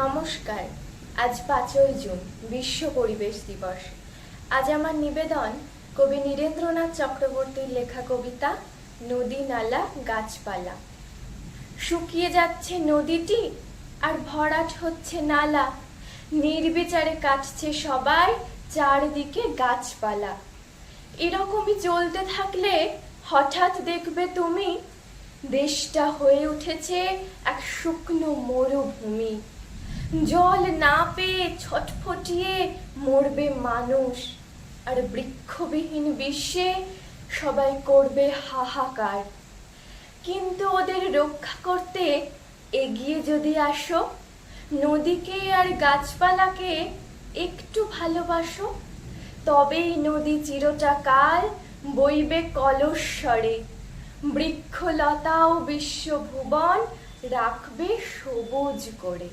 নমস্কার। আজ পাঁচই জুন, বিশ্ব পরিবেশ দিবস। আজ আমার নিবেদন কবি নীরেন্দ্রনাথ চক্রবর্তীর লেখা কবিতা, নদী নালা, গাছপালা। শুকিয়ে যাচ্ছে নদীটি আর ভরাট হচ্ছে নালা। নির্বিচারে কাটছে সবাই চারদিকে গাছপালা। এরকমই চলতে থাকলে হঠাৎ দেখবে তুমি, দেশটা হয়ে উঠেছে এক শুকনো মরুভূমি। জল না পেয়ে ছটফটিয়ে মরবে মানুষ। আর বৃক্ষবিহীন বিশ্বে সবাই করবে হাহাকার। কিন্তু ওদের রক্ষা করতে এগিয়ে যদি আসো, নদীকে আর গাছপালাকে একটু ভালোবাসো, তবেই নদী চিরটা কাল বইবে কলস্বরে। বৃক্ষলতা ও বিশ্বভুবন রাখবে সবুজ করে।